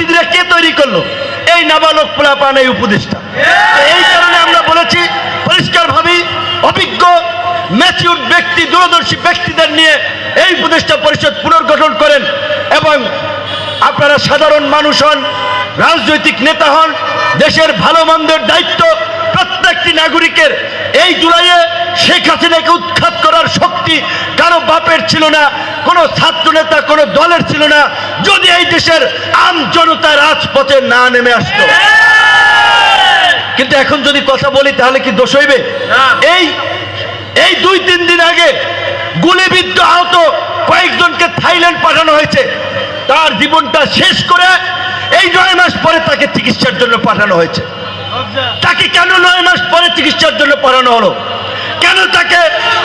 মসজিদরা কে তৈরি করল? এই নাবালক পোলাপান, এই উপদেশটা এই কারণে আমরা বলেছি, পরিষ্কারভাবে অভিজ্ঞ ম্যাচিউর ব্যক্তি, দূরদর্শী ব্যক্তিদের নিয়ে এই উপদেষ্টা পরিষদ পুনর্গঠন করেন এবং আপনারা সাধারণ মানুষ হন, রাজনৈতিক নেতা হন, দেশের ভালো মন্দের দায়িত্ব প্রত্যেকটি নাগরিকের। এই জুলাইয়ে শেখ হাসিনাকে উৎখাত করার শক্তি ছিল না কোনো ছাত্র নেতা কোনো দলের ছিল না যদি এই দেশের আম জনতা রাজপথে না নেমে আসতো। কিন্তু এখন যদি কথা বলি তাহলে কি দোষ হইবে? এই এই দুই তিন দিন আগে গুলিবিদ্ধ আহত কয়েকজনকে থাইল্যান্ড পাঠানো হয়েছে। তার জীবনটা শেষ করে এই নয় মাস পরে তাকে চিকিৎসার জন্য পাঠানো হয়েছে। তাকে কেন নয় মাস পরে চিকিৎসার জন্য পাঠানো হলো? কেন তাকে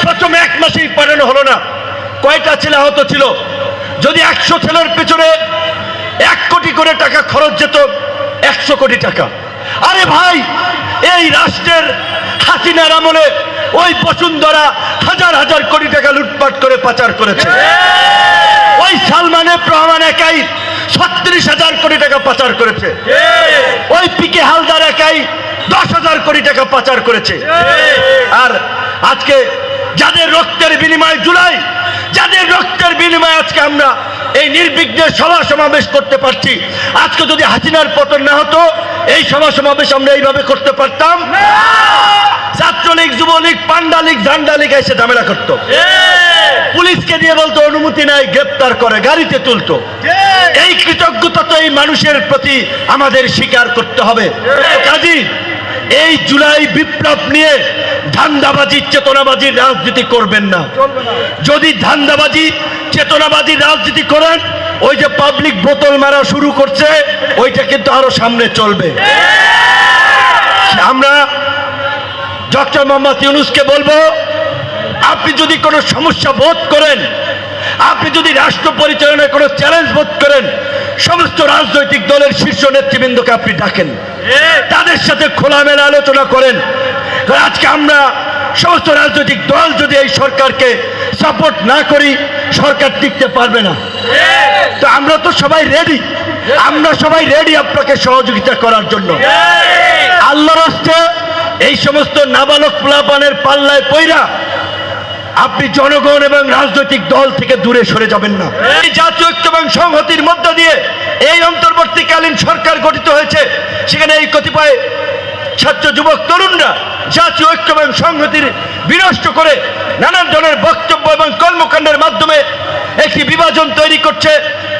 প্রথম এক মাসেই পাঠানো হলো না? কয়টা ছেলে আহত ছিল? যদি একশো ছেলের পেছনে এক কোটি করে টাকা খরচ যেত, একশো কোটি টাকা। আরে ভাই, এই রাষ্ট্রের হাসিনার আমলে ওই বসুন্ধরা হাজার হাজার কোটি টাকা লুটপাট করে পাচার করেছে। ওই সালমানের প্রহমান একাই ছত্রিশ হাজার কোটি টাকা পাচার করেছে। ওই পিকে হালদার একাই দশ হাজার কোটি টাকা পাচার করেছে। আর আজকে যাদের রক্তের বিনিময় জুলাই যাদের রক্তের বিনিময়ে আজকে আমরা এই নির্বিঘ্নে সভা সমাবেশ করতে পারছি আজকে যদি হাসিনার পতন না হতো এই সভা সমাবেশ আমরা এইভাবে করতে পারতাম। ছাত্রলীগ যুবলীগ পান্ডা লীগ ঝান্ডা লীগ এসে ঝামেলা করতো। পুলিশকে দিয়ে বলতো অনুমতি নাই গ্রেপ্তার করে গাড়িতে তুলতো। এই কৃতজ্ঞতা তো এই মানুষের প্রতি আমাদের স্বীকার করতে হবে। কাজী এই জুলাই বিপ্লব নিয়ে ধান্দাবাজি চেতনাবাজির রাজনীতি করবেন না। যদি ধান্দাবাজি, চেতনাবাজি, রাজনীতি করেন, ওই যে পাবলিক বোতল মারা শুরু করছে, ওইটা কিন্তু আরও সামনে চলবে। আমরা ডক্টর মোহাম্মদ ইউনুসকে বলব, আপনি যদি কোনো সমস্যা বোধ করেন, আপনি যদি রাষ্ট্র পরিচালনায় কোনো চ্যালেঞ্জ বোধ করেন, সমস্ত রাজনৈতিক দলের শীর্ষ নেতৃবৃন্দকে আপনি ডাকেন। তাদের সাথে খোলামেলা আলোচনা করেন, আজকে আমরা সমস্ত রাজনৈতিক দল যদি এই সরকারকে সাপোর্ট না করি, সরকার টিকতে পারবে না। তো আমরা তো সবাই রেডি আমরা সবাই রেডি আপনাকে সহযোগিতা করার জন্য। আল্লাহ রাস্তে এই সমস্ত নাবালক প্লাপানের পাল্লায় পইরা আপনি জনগণ এবং রাজনৈতিক দল থেকে দূরে সরে যাবেন না। এই জাতীয় এবং সংহতির মধ্য দিয়ে এই অন্তর্বর্তীকালীন সরকার গঠিত হয়েছে। সেখানে এই কতিপয় ছাত্র যুবক তরুণরা জাতীয় ঐক্য এবং সংহতির বিনষ্ট করে নানান ধরনের বক্তব্য এবং কর্মকাণ্ডের মাধ্যমে একটি বিভাজন তৈরি করছে,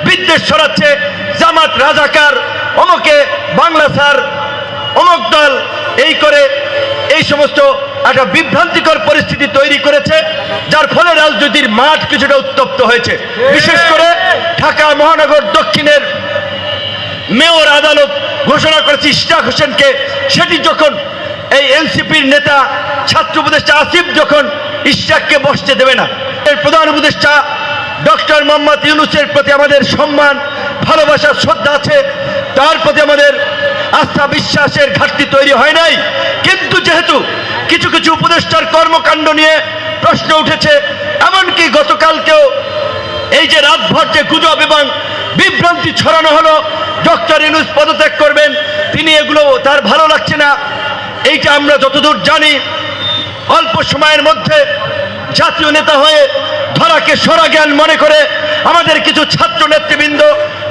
বিদ্বেষ ছড়াচ্ছে। জামাত রাজাকার, অমকে বাংলা স্যার, অমক দল, এই করে এই সমস্ত একটা বিভ্রান্তিকর পরিস্থিতি তৈরি করেছে, যার ফলে রাজনীতির মাঠ কিছুটা উত্তপ্ত হয়েছে। বিশেষ করে ঢাকা মহানগর দক্ষিণের মেয়র আদালত ঘোষণা করেছি ইশরাক হোসেনকে। সেটি যখন এই এনসিপির নেতা, ছাত্র উপদেষ্টা আসিফ যখন ইশরাককে বসতে দেবে না, এর প্রধান উপদেষ্টা ডক্টর মোহাম্মদ ইউনুসের প্রতি আমাদের সম্মান, ভালোবাসা, শ্রদ্ধা আছে। তার প্রতি আমাদের আস্থা, বিশ্বাসের ঘাটতি তৈরি হয় নাই। কিন্তু যেহেতু কিছু কিছু উপদেষ্টার কর্মকাণ্ড নিয়ে প্রশ্ন উঠেছে, এমনকি গতকালকেও এই যে রাতভর যে গুজব এবং বিভ্রান্তি ছড়ানো হলো। ডক্টর ইনুস পদত্যাগ করবেন। তিনি এগুলো তার ভালো লাগছে না। এইটা আমরা যতদূর জানি, অল্প সময়ের মধ্যে জাতীয় নেতা হয়ে ধরাকে সরা জ্ঞান মনে করে আমাদের কিছু ছাত্র নেতৃবৃন্দ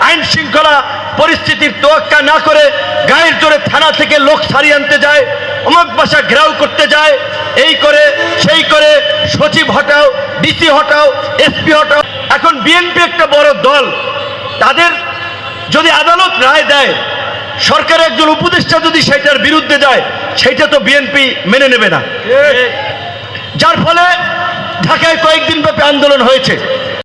আইন শৃঙ্খলা পরিস্থিতির তোয়াক্কা না করে গায়ের জোরে থানা থেকে লোক সারিয়ে আনতে যায়, অমক বাসা ঘেরাও করতে যায়, এই করে, সেই করে, সচিব হটাও, ডিসি হটাও, এসপি হটাও। এখন বিএনপি একটা বড় দল। তাদের যদি আদালত রায় দেয় সরকার একজন উপদেষ্টা যদি সেটার বিরুদ্ধে যায় সেটা তো বিএনপি মেনে নেবে না। যার ফলে ঢাকায় কয়েকদিন ব্যাপী আন্দোলন হয়েছে।